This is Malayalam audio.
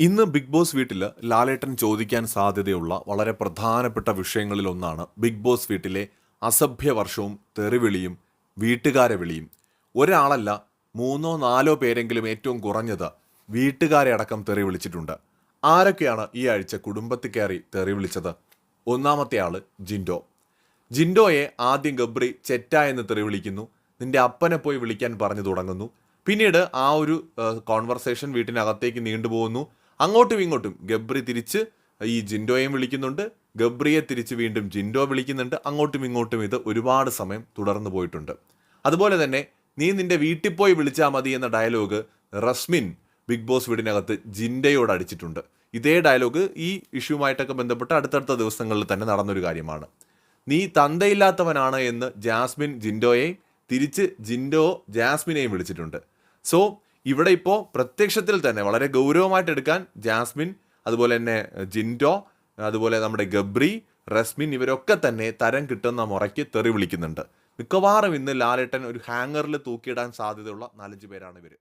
ഇന്ന് ബിഗ് ബോസ് വീട്ടിൽ ലാലേട്ടൻ ചോദിക്കാൻ സാധ്യതയുള്ള വളരെ പ്രധാനപ്പെട്ട വിഷയങ്ങളിൽ ഒന്നാണ് ബിഗ് ബോസ് വീട്ടിലെ അസഭ്യ വർഷവും തെറിവിളിയും വീട്ടുകാരെ വിളിയും. ഒരാളല്ല മൂന്നോ നാലോ പേരെങ്കിലും ഏറ്റവും കുറഞ്ഞത് വീട്ടുകാരെ അടക്കം തെറി വിളിച്ചിട്ടുണ്ട്. ആരൊക്കെയാണ് ഈ ആഴ്ച കുടുംബത്തിൽ കയറി തെറി വിളിച്ചത്? ഒന്നാമത്തെ ആൾ ജിൻഡോ. ജിൻഡോയെ ആദ്യം ഗബ്രി ചെറ്റ എന്ന് തെറി വിളിക്കുന്നു. നിന്റെ അപ്പനെ പോയി വിളിക്കാൻ പറഞ്ഞു തുടങ്ങുന്നു. പിന്നീട് ആ ഒരു കോൺവെർസേഷൻ വീട്ടിനകത്തേക്ക് നീണ്ടുപോകുന്നു. അങ്ങോട്ടും ഇങ്ങോട്ടും. ഗബ്രി തിരിച്ച് ഈ ജിൻഡോയെയും വിളിക്കുന്നുണ്ട്. ഗബ്രിയെ തിരിച്ച് വീണ്ടും ജിൻഡോ വിളിക്കുന്നുണ്ട്. അങ്ങോട്ടും ഇങ്ങോട്ടും ഇത് ഒരുപാട് സമയം തുടർന്നു പോയിട്ടുണ്ട്. അതുപോലെ തന്നെ നീ നിന്റെ വീട്ടിൽ പോയി വിളിച്ചാൽ മതി എന്ന ഡയലോഗ് റസ്മിൻ ബിഗ് ബോസ് വീടിനകത്ത് ജിൻഡയോട് അടിച്ചിട്ടുണ്ട്. ഇതേ ഡയലോഗ് ഈ ഇഷ്യൂമായിട്ടൊക്കെ ബന്ധപ്പെട്ട് അടുത്തടുത്ത ദിവസങ്ങളിൽ തന്നെ നടന്നൊരു കാര്യമാണ്. നീ തന്തയില്ലാത്തവനാണ് എന്ന് ജാസ്മിൻ ജിൻഡോയെ തിരിച്ച് ജിൻഡോ ജാസ്മിനെയും വിളിച്ചിട്ടുണ്ട്. സോ ഇവിടെ ഇപ്പോൾ പ്രത്യക്ഷത്തിൽ തന്നെ വളരെ ഗൗരവമായിട്ട് എടുക്കാൻ ജാസ്മിൻ അതുപോലെ തന്നെ ജിൻഡോ അതുപോലെ നമ്മുടെ ഗബ്രി റസ്മിൻ ഇവരൊക്കെ തന്നെ തരം കിട്ടുന്ന മുറയ്ക്ക് തെറി വിളിക്കുന്നുണ്ട്. മിക്കവാറും ഇന്ന് ലാലേട്ടൻ ഒരു ഹാങ്ങറിൽ തൂക്കിയിടാൻ സാധ്യതയുള്ള നാലഞ്ച് പേരാണ് ഇവർ